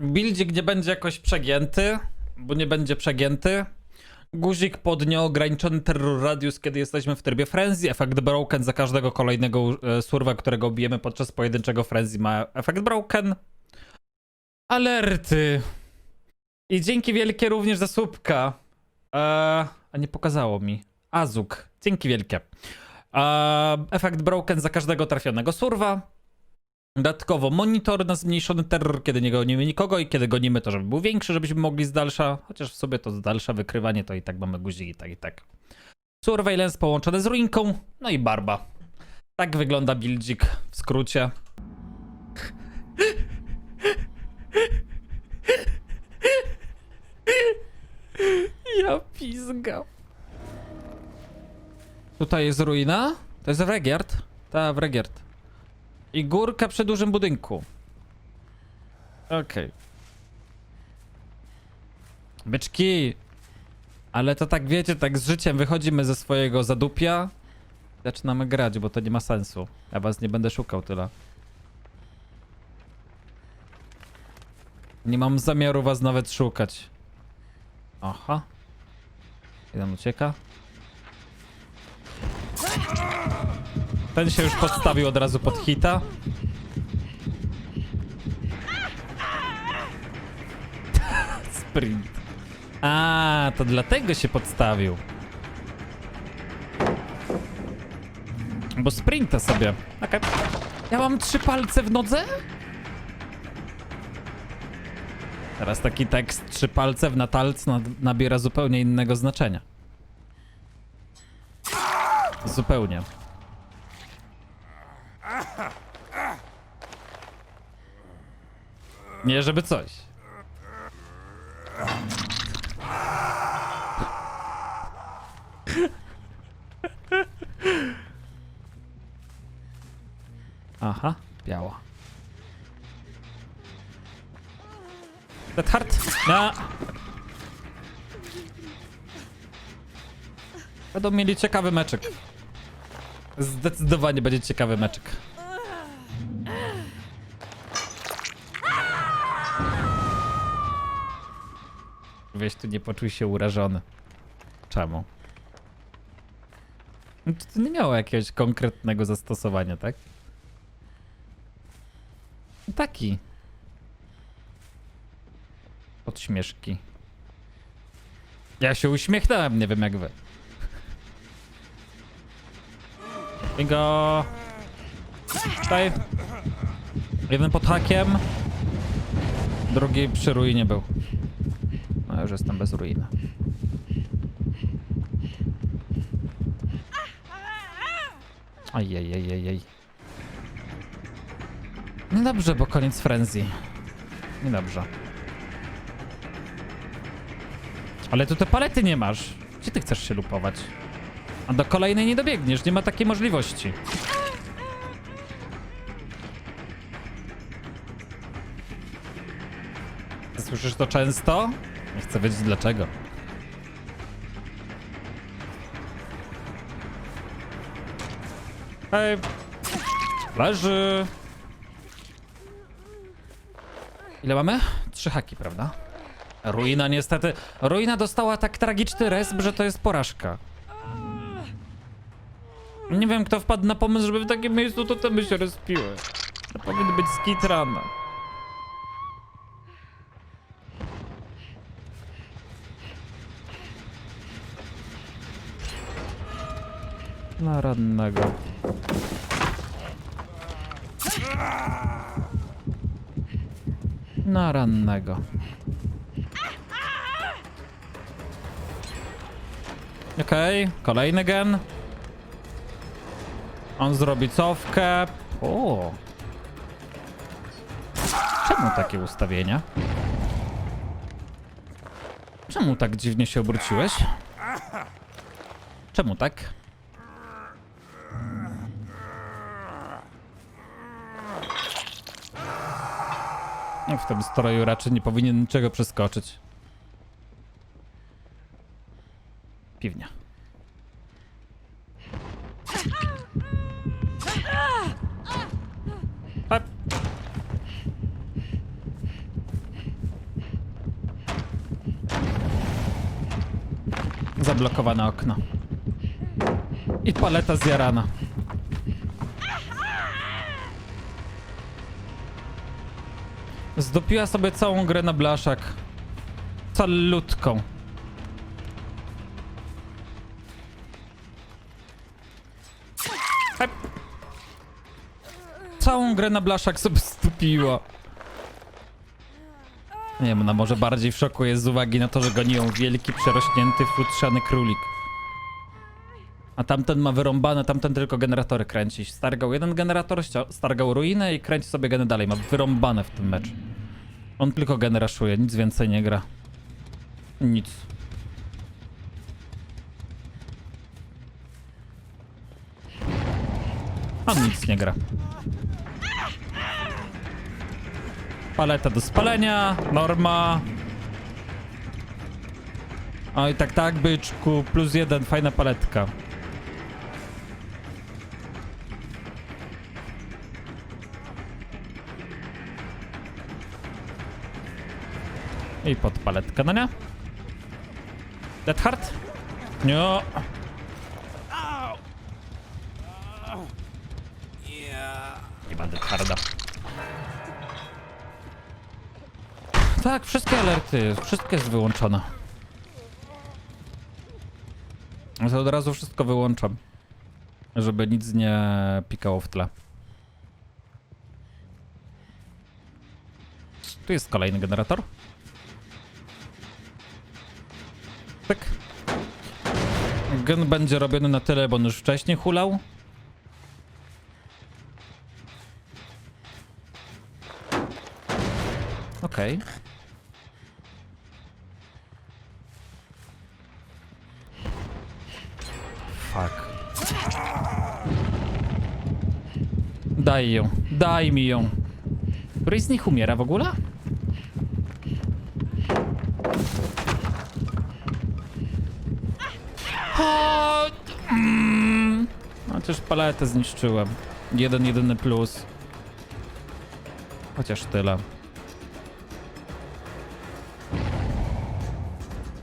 Bildzik nie będzie jakoś przegięty, bo nie będzie przegięty. Guzik pod nieograniczony terror radius, kiedy jesteśmy w trybie frenzy. Efekt broken za każdego kolejnego e, surwa, którego bijemy podczas pojedynczego frenzy ma efekt broken. Alerty. I dzięki wielkie również za słupka. Eee, a nie pokazało mi. Azuk. Dzięki wielkie. Eee, efekt broken za każdego trafionego surwa. Dodatkowo monitor na zmniejszony terror, kiedy nie gonimy nikogo i kiedy gonimy to, żeby był większy, żebyśmy mogli z dalsza, chociaż w sobie to z dalsza wykrywanie to i tak mamy guzik i tak i tak. Surveillance połączone z ruinką, no i barba. Tak wygląda buildzik w skrócie. Ja pizgam. Tutaj jest ruina? To jest Wregiard? Ta, Wregiard. I górka przy dużym budynku. Okej. Byczki! Ale to tak wiecie, tak z życiem wychodzimy ze swojego zadupia. Zaczynamy grać, bo to nie ma sensu. Ja was nie będę szukał tyle. Nie mam zamiaru was nawet szukać. Aha. Jeden ucieka. Ten się już podstawił od razu pod hita. Sprint. A, to dlatego się podstawił. Bo sprinta sobie. Okej. Ja mam trzy palce w nodze? Teraz taki tekst trzy palce w natalc nabiera zupełnie innego znaczenia. Zupełnie. Nie, żeby coś. Aha, biała. Heart? No. Będą mieli ciekawy meczek. Zdecydowanie będzie ciekawy meczek. Weź tu nie poczuj się urażony. Czemu? No to, to nie miało jakiegoś konkretnego zastosowania, tak? Taki. Podśmieszki. Ja się uśmiechnąłem, nie wiem jak wy. Bingo! Tutaj. Jeden pod hakiem. Drugi przy ruinie był. No już jestem bez ruiny. Ajajajajaj. Niedobrze, bo koniec frenzy. Niedobrze. Ale tu te palety nie masz. Gdzie ty chcesz się lupować? A do kolejnej nie dobiegniesz, nie ma takiej możliwości. Słyszysz to często? Nie chcę wiedzieć dlaczego. Hej. Leży. Ile mamy? Trzy haki, prawda? Ruina niestety. Ruina dostała tak tragiczny resp, że to jest porażka. Nie wiem, kto wpadł na pomysł, żeby w takim miejscu to temy się respiły. To powinny być skitrane. Na rannego. Na rannego. Okej, kolejny gen. On zrobi cofkę. O. Czemu takie ustawienia? Czemu tak dziwnie się obróciłeś? Czemu tak? No, w tym stroju raczej nie powinien niczego przeskoczyć. Piwnia. Hop. Zablokowane okno. I paleta zjarana. Zdopiła sobie całą grę na blaszak. Calutką. Hep. Całą grę na blaszak sobie zdupiła. Nie wiem, ona może bardziej w szoku jest z uwagi na to, że goni ją wielki, przerośnięty, futrzany królik. A tamten ma wyrąbane, tamten tylko generatory kręci. Stargał jeden generator, stargał ruinę i kręci sobie geny dalej. Ma wyrąbane w tym meczu. On tylko generaszuje, nic więcej nie gra. Nic. On nic nie gra. Paleta do spalenia, norma. Oj, tak, tak, byczku, plus jeden, fajna paletka. I pod paletkę, no nie? Dead Heart? Nie. Nie ma Dead Harda. Tak, wszystkie alerty, wszystko jest wyłączone. To od razu wszystko wyłączam. Żeby nic nie pikało w tle. Tu jest kolejny generator. Gen będzie robiony na tyle, bo on już wcześniej hulał. Okej. Fuck. Daj ją, daj mi ją. Któryś z nich umiera w ogóle? O, mm. Chociaż paletę zniszczyłem. Jeden, jedyny plus. Chociaż tyle.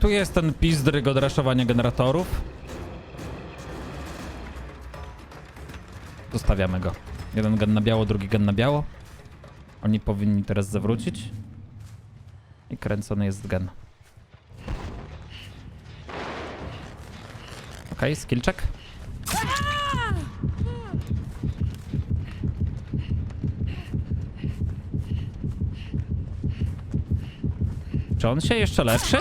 Tu jest ten pizdryk od raszowania generatorów. Zostawiamy go. Jeden gen na biało, drugi gen na biało. Oni powinni teraz zawrócić. I kręcony jest gen. Okej, okay, skill check. Czy on się jeszcze leczy?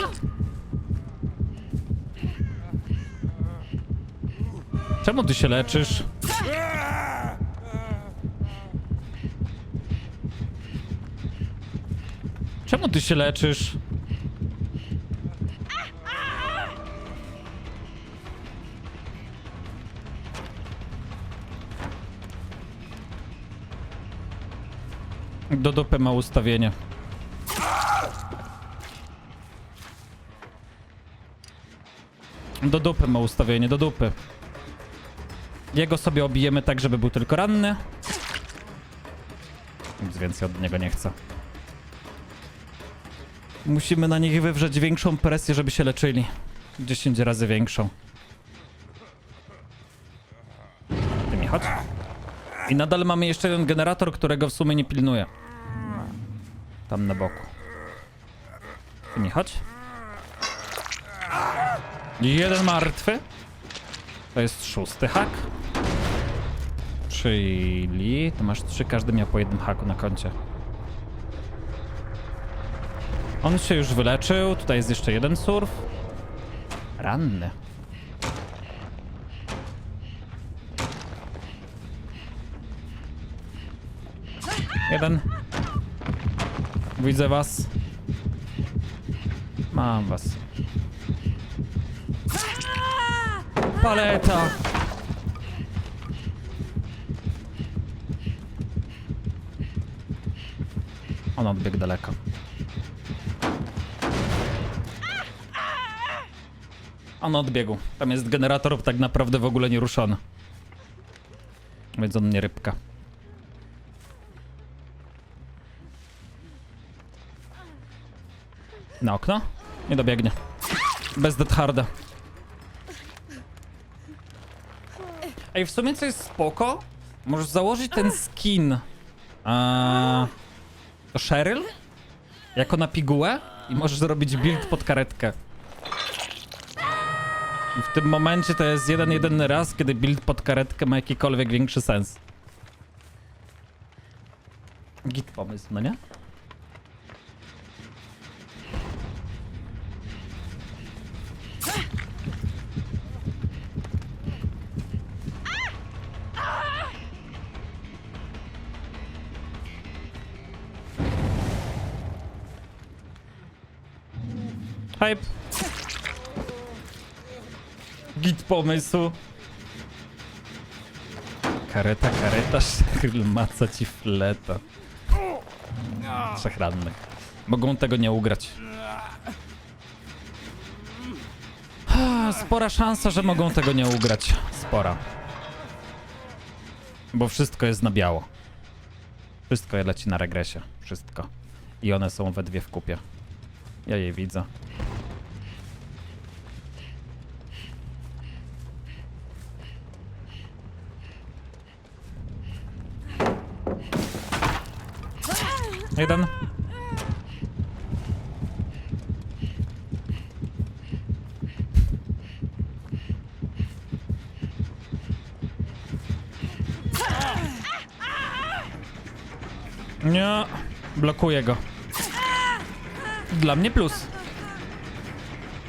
Czemu ty się leczysz? Czemu ty się leczysz? Do dupy ma ustawienie. Do dupy ma ustawienie, do dupy. Jego sobie obijemy tak, żeby był tylko ranny. Nic więcej od niego nie chcę. Musimy na nich wywrzeć większą presję, żeby się leczyli. 10 razy większą. Ty mi chodź. I nadal mamy jeszcze jeden generator, którego w sumie nie pilnuję. Tam na boku. Mi chodź. Jeden martwy. To jest szósty hak. Czyli... To masz trzy, każdy miał po jednym haku na koncie. On się już wyleczył. Tutaj jest jeszcze jeden surf. Ranny. Jeden. Widzę was. Mam was. Paleta! On odbiegł daleko. On odbiegł. Tam jest generator tak naprawdę w ogóle nieruszony. Więc on nie rybka. Na okno? Nie dobiegnie. Bez Deadharda. Ej, w sumie co jest spoko? Możesz założyć ten skin. Eee, to Sheryl? Jako na pigułę? I możesz zrobić build pod karetkę. W tym momencie to jest jeden jedyny raz, kiedy build pod karetkę ma jakikolwiek większy sens. Git pomysł, no nie? Git pomysłu. Kareta, kareta, Cheryl maca ci fleta. Trzech rannych. Mogą tego nie ugrać. Ah, Spora szansa, że mogą tego nie ugrać. Spora. Bo wszystko jest na biało. Wszystko leci na regresie. Wszystko. I one są we dwie w kupie. Ja jej widzę. Jeden. Nie, blokuję go. Dla mnie plus.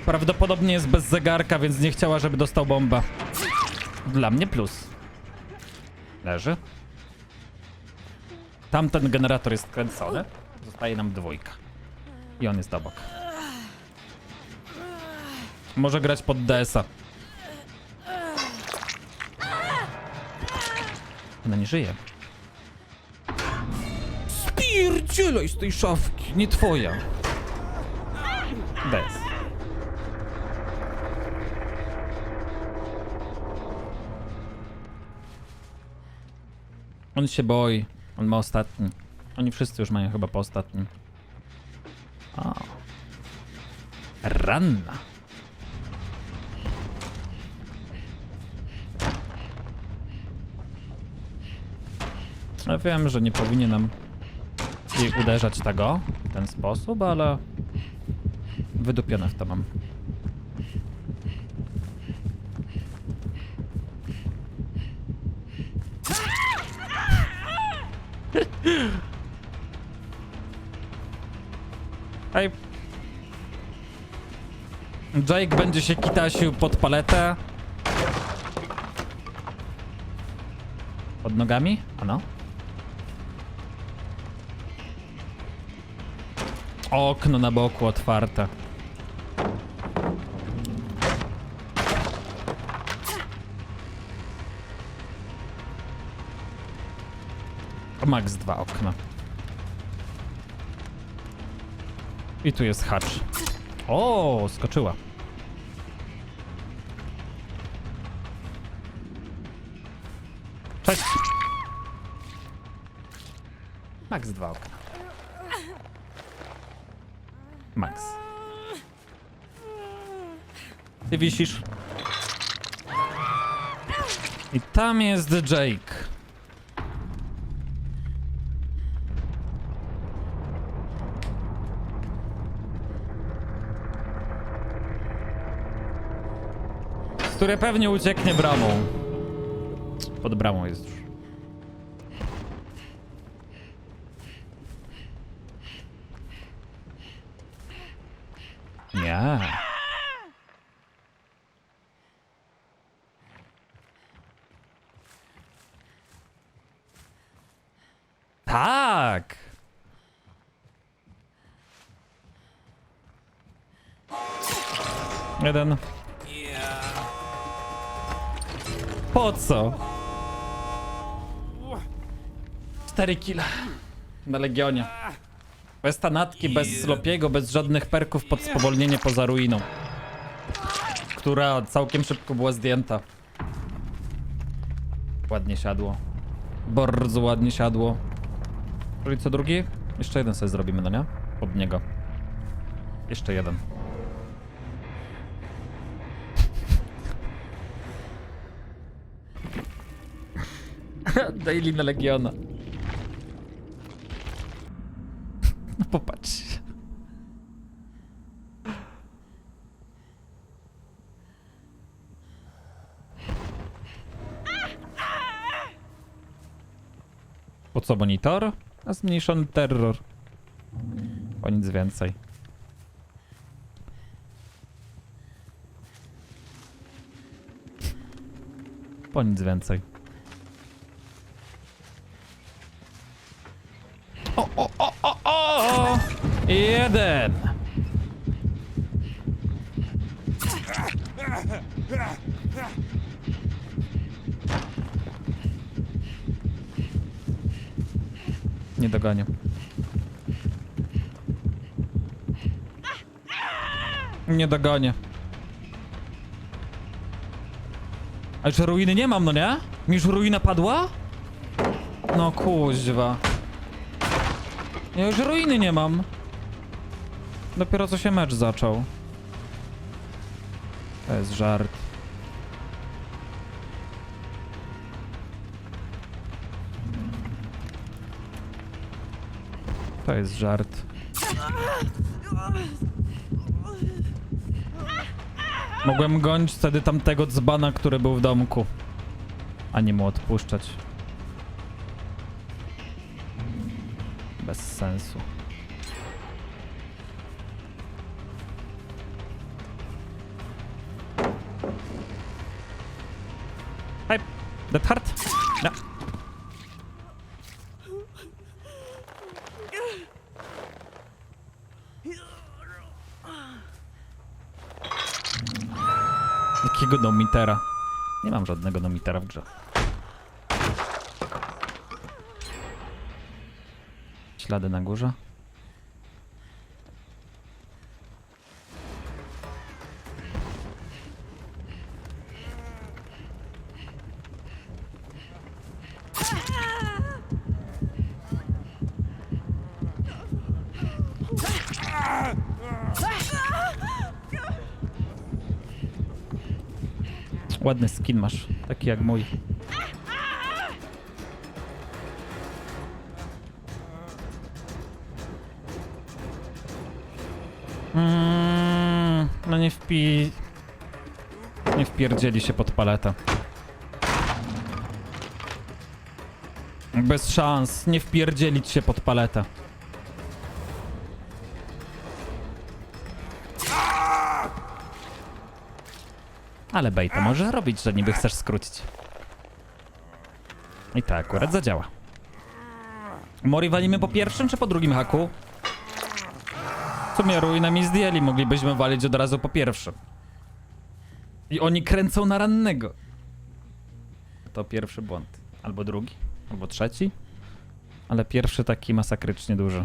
Prawdopodobnie jest bez zegarka, więc nie chciała, żeby dostał bombę. Dla mnie plus. Leży. Tamten generator jest kręcony. Zostaje nam dwójka. I on jest obok. Może grać pod DS-a. Ona nie żyje. Spierdzielaj z tej szafki, nie twoja. DS. On się boi. On ma ostatni. Oni wszyscy już mają chyba po ostatnim. O. Ranna. Ja wiem, że nie powinienem jej uderzać tego w ten sposób, ale wydupione w to mam. Jake będzie się kitasił pod paletę. Pod nogami? Ano. Okno na boku otwarte. Max dwa okna. I tu jest hacz. O, skoczyła. Cześć. Max dwa okna. Max. Ty wisisz. I tam jest Jake. Który pewnie ucieknie bramą. Pod bramą jest już. Nie. Tak. Jeden. Po co? Cztery kile. Na Legionie. Bez tanatki, bez Slopiego, bez żadnych perków pod spowolnienie poza ruiną. Która całkiem szybko była zdjęta. Ładnie siadło. Bardzo ładnie siadło. Czyli co drugi? Jeszcze jeden sobie zrobimy, no nie? Pod niego. Jeszcze jeden. Daily na Legiona. Co monitor? A zmniejszony terror. O nic więcej. Po nic więcej. O, o, o, o, o! Jeden! Dogonię. Nie dogonię. A już ruiny nie mam, no nie? Mi już ruina padła? No kuźwa. Ja już ruiny nie mam. Dopiero co się mecz zaczął. To jest żart. To jest żart. Mogłem gonić wtedy tamtego dzbana, który był w domku. A nie mu odpuszczać. Bez sensu. Nomitera? Nie mam żadnego nomitera w grze. Ślady na górze. Ładny skin masz, taki jak mój. Mm, no nie wpi... Nie wpierdzieli się pod paletę. Bez szans, nie wpierdzielić się pod paletę. Ale bej to może robić, że niby chcesz skrócić. I tak akurat zadziała. Mori walimy po pierwszym czy po drugim haku? W sumie ruinę mi zdjęli, moglibyśmy walić od razu po pierwszym. I oni kręcą na rannego. To pierwszy błąd. Albo drugi, albo trzeci. Ale pierwszy taki masakrycznie duży.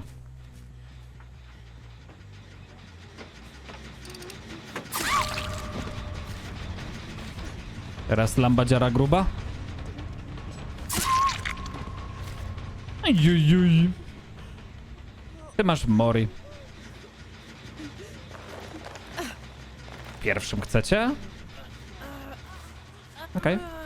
Teraz lambadziara gruba. Jujuj. Ty masz mori. Pierwszym chcecie? Okej.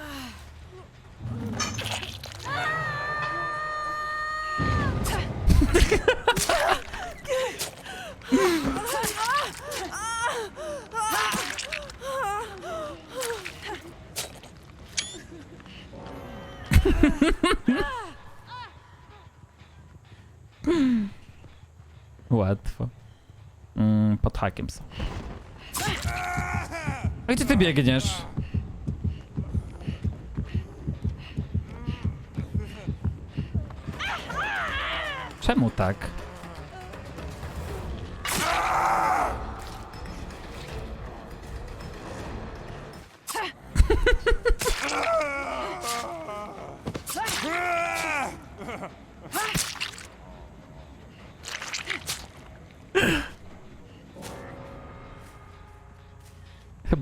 Łatwo. Mm, pod hakiem są. A gdzie ty biegniesz? Czemu tak?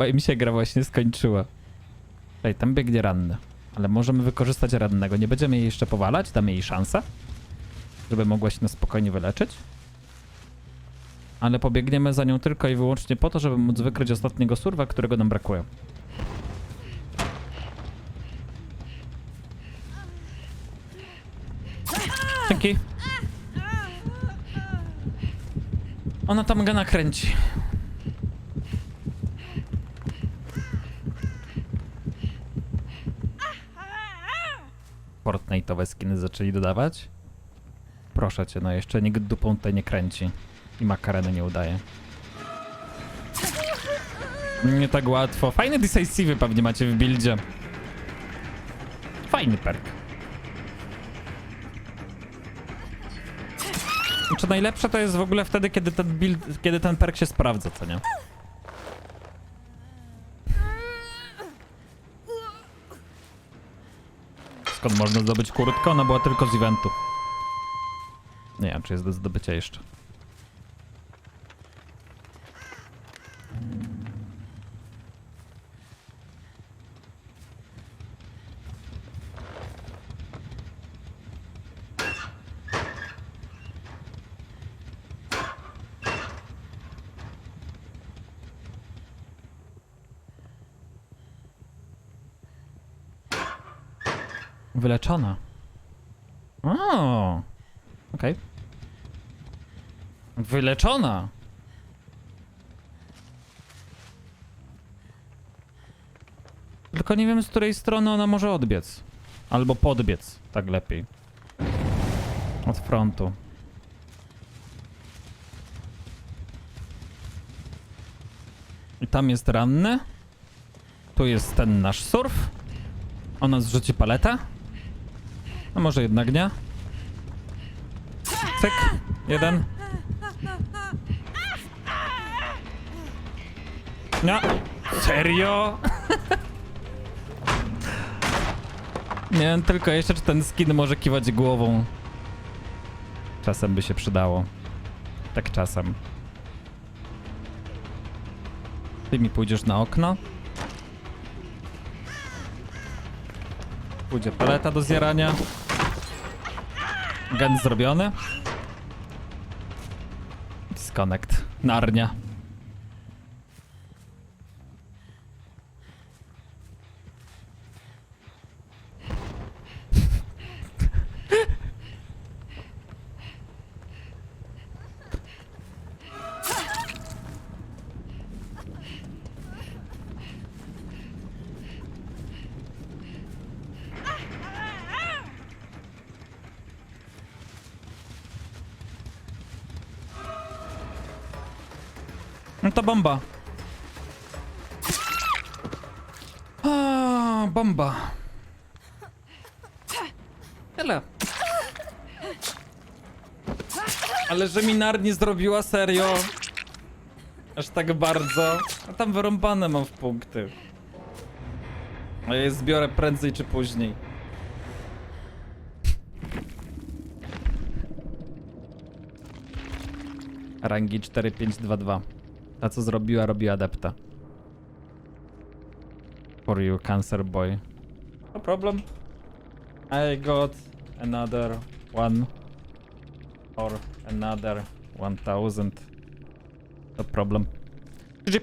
Chyba im się gra właśnie skończyła. Ej, tam biegnie ranny. Ale możemy wykorzystać rannego. Nie będziemy jej jeszcze powalać, damy jej szansę. Żeby mogła się na spokojnie wyleczyć. Ale pobiegniemy za nią tylko i wyłącznie po to, żeby móc wykryć ostatniego surwa, którego nam brakuje. Dzięki. Ona tam gana kręci. Fortnite'owe skiny zaczęli dodawać. Proszę cię, no jeszcze nikt dupą tutaj nie kręci. I makareny nie udaje. Nie tak łatwo. Fajny decisive pewnie macie w buildzie. Fajny perk. Czy najlepsze to jest w ogóle wtedy, kiedy ten build, kiedy ten perk się sprawdza, co nie? Skąd można zdobyć kurtkę? Ona była tylko z eventu. Nie wiem, czy jest do zdobycia jeszcze. Wyleczona. O, okej. Wyleczona. Tylko nie wiem, z której strony ona może odbiec. Albo podbiec, tak lepiej. Od frontu. I tam jest ranny. Tu jest ten nasz surf. Ona zrzuci paletę. A może jednak nie? Cyk. Jeden. No. Serio? nie wiem tylko jeszcze, czy ten skin może kiwać głową. Czasem by się przydało. Tak czasem. Ty mi pójdziesz na okno? Pójdzie paleta do zjarania. Gen zrobiony. Disconnect. Narnia. A, bomba. Tyle. Ale że mi nar nie zrobiła serio. Aż tak bardzo. A tam wyrąbane mam w punkty. A ja je zbiorę prędzej czy później. Rangi 4522. Ta co zrobiła, robi adepta. For you, cancer boy. No problem. I got another one. Or another 1000. No problem. GG.